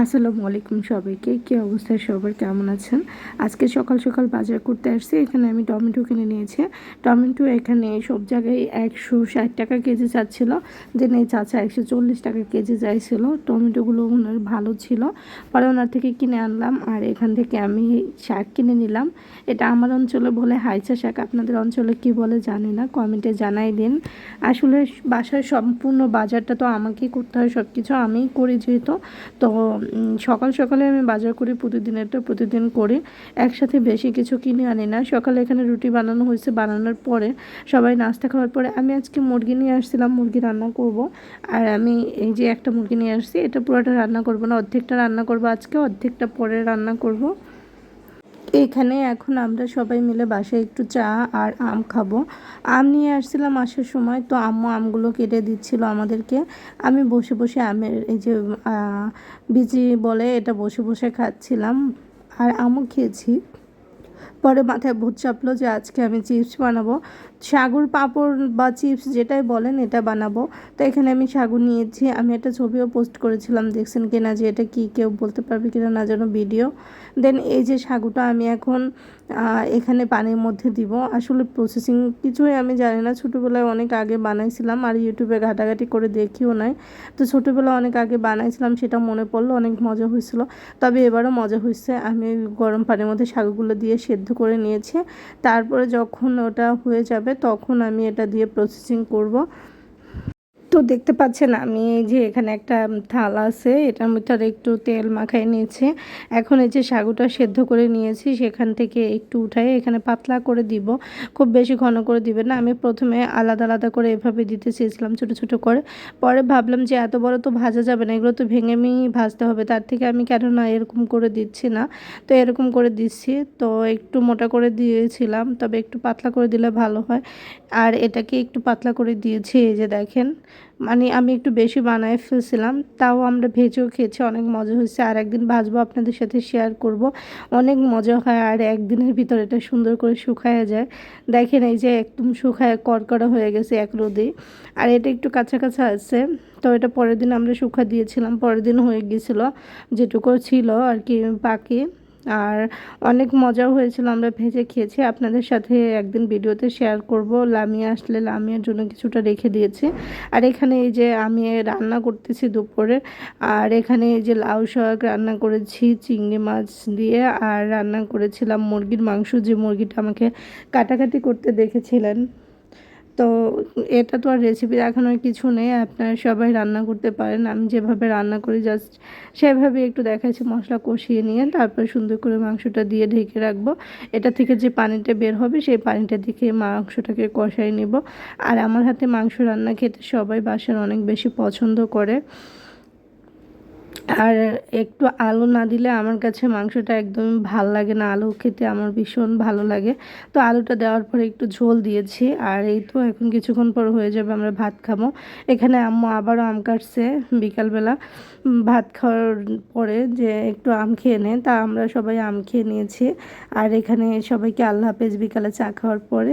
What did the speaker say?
আসসালামু আলাইকুম সবাইকে। কী অবস্থায় সবার কেমন আছেন? আজকে সকাল সকাল বাজার করতে আসছি। এখানে আমি টমেটো কিনে নিয়েছি। টমেটো এখানে সব জায়গায় একশো ষাট টাকা কেজি চাচ্ছিল যে নেই চাচা একশো চল্লিশ টাকা কেজি চাইছিল টমেটোগুলো ওনার ভালো ছিল। পরে ওনার থেকে কিনে আনলাম। আর এখান থেকে আমি শাক কিনে নিলাম। এটা আমার অঞ্চলে বলে হাইচা শাক। আপনাদের অঞ্চলে কি বলে জানি না। কমেন্টে জানাই দিন। আসলে বাসার সম্পূর্ণ বাজারটা তো আমাকেই করতে হয়। সব কিছু আমিই করি যেহেতু। তো সকাল সকালে আমি বাজার করি প্রতিদিনেরটা প্রতিদিন করি। একসাথে বেশি কিছু কিনে আনি না। সকালে এখানে রুটি বানানো হয়েছে, বানানোর পরে সবাই নাস্তা খাওয়ার পরে আমি আজকে মুরগি নিয়ে আসছিলাম, মুরগি রান্না করব। আর আমি এই যে একটা মুরগি নিয়ে আসছি, এটা পুরোটা রান্না করব না, অর্ধেকটা রান্না করব আজকে, অর্ধেকটা পরে রান্না করব। এখানে এখন আমরা সবাই মিলে বাসায় একটু চা আর আম খাব। আম নিয়ে আসছিলাম আসার সময়, তো আম্মু আমগুলো কেটে দিচ্ছিল আমাদেরকে। আমি বসে বসে আমের এই যে বিজি বলে এটা বসে বসে খাচ্ছিলাম। আর আমও খেয়েছি। পরে মাথায় ভূত চাপলো যে আজকে আমি চিপস বানাবো। সাগুর পাঁপড় বা চিপস যেটাই বলেন এটা বানাবো। তো এখানে আমি সাগু নিয়েছি। আমি একটা ছবিও পোস্ট করেছিলাম, দেখছেন কিনা যে এটা কি কেউ বলতে পারবে কিনা না যেন ভিডিও। দেন এই যে সাগুটা আমি এখন এখানে পানির মধ্যে দিব। আসলে প্রসেসিং কিছুই আমি জানি না। ছোটোবেলায় অনেক আগে বানাইছিলাম, আর ইউটিউবে ঘাটাঘাটি করে দেখিও নাই। তো ছোটোবেলায় অনেক আগে বানাইছিলাম, সেটা মনে পড়ল, অনেক মজা হয়েছিল। তবে এবারও মজা হয়েছে। আমি গরম পানির মধ্যে সাগুগুলো দিয়ে সেদ্ধ করে নিয়েছি। তারপরে যখন ওটা হয়ে যাবে তখন আমি এটা দিয়ে প্রসেসিং করব। তো দেখতে পাচ্ছেন, আমি এই যে এখানে একটা থাল আছে, এটার মধ্যে একটু তেল মাখাই নিয়েছি। এখন এই যে সাগুটা সেদ্ধ করে নিয়েছি, সেখান থেকে একটু উঠাই এখানে পাতলা করে দিব। খুব বেশি ঘন করে দিবেন না, আমি প্রথমে আলাদা আলাদা করে এভাবে দিতে চেয়েছিলাম ছোটো ছোটো করে। পরে ভাবলাম যে এত বড় তো ভাজা যাবে না, এগুলো তো ভেঙে ভেঙেই ভাজতে হবে, তার থেকে আমি কেন না এরকম করে দিচ্ছি না। তো এরকম করে দিচ্ছি, তো একটু মোটা করে দিয়েছিলাম, তবে একটু পাতলা করে দিলে ভালো হয়। আর এটাকে একটু পাতলা করে দিয়েছি, এই যে দেখেন। মানে আমি একটু বেশি বানায় ফেলছিলাম, তাও আমরা ভেজেও খেয়েছি, অনেক মজা হয়েছে। আর একদিন ভাজবো, আপনাদের সাথে শেয়ার করব। অনেক মজা হয়, আর একদিনের ভিতরে এটা সুন্দর করে শুকায় যায়। দেখেন এই যে একদম শুকায় কড়কড়া হয়ে গেছে এক রোদে। আর এটা একটু কাঁচা আছে, তো এটা পরের দিন আমরা শুকা দিয়েছিলাম, পরের দিন হয়ে গিয়েছিল যেটুকু ছিল আর কি বাকি। আর অনেক মজাও হয়েছিল, আমরা ভেজে খেয়েছি। আপনাদের সাথে একদিন ভিডিওতে শেয়ার করব। লামিয়া আসলে লামিয়ার জন্য কিছুটা রেখে দিয়েছি। আর এখানে এই যে আমি রান্না করতেছি দুপুরে, আর এখানে এই যে লাউ শাক রান্না করেছি, চিংড়ি মাছ দিয়ে, আর রান্না করেছিলাম মুরগির মাংস। যে মুরগিটা আমাকে কাটাকাটি করতে দেখেছিলেন। তো এটা তো আর রেসিপি দেখানোর কিছু নেই, আপনারা সবাই রান্না করতে পারেন। আমি যেভাবে রান্না করি জাস্ট সেভাবে একটু দেখাচ্ছি, মশলা কষিয়ে নিয়ে তারপর সুন্দর করে মাংসটা দিয়ে ঢেকে রাখব। এটা থেকে যে পানিটা বের হবে, সেই পানিটা দিকে মাংসটাকে কষাই নেব। আর আমার হাতে মাংস রান্না খেতে সবাই বাসার অনেক বেশি পছন্দ করে। আর একটু আলু না দিলে আমার কাছে মাংসটা একদম ভালো লাগে না। আলু খেতে আমার ভীষণ ভালো লাগে। তো আলুটা দেওয়ার পরে একটু ঝোল দিয়েছি। আর এই তো এখন কিছুক্ষণ পর হয়ে যাবে আমরা ভাত খাব। এখানে আম্মু আবারও আম কাটছে বিকালবেলা। ভাত খাওয়ার পরে যে একটু আম খেয়ে নে। তা আমরা সবাই আম খেয়ে নিয়েছি। আর এখানে সবাইকে আল্লাহ হাফেজ বিকালে চা খাওয়ার পরে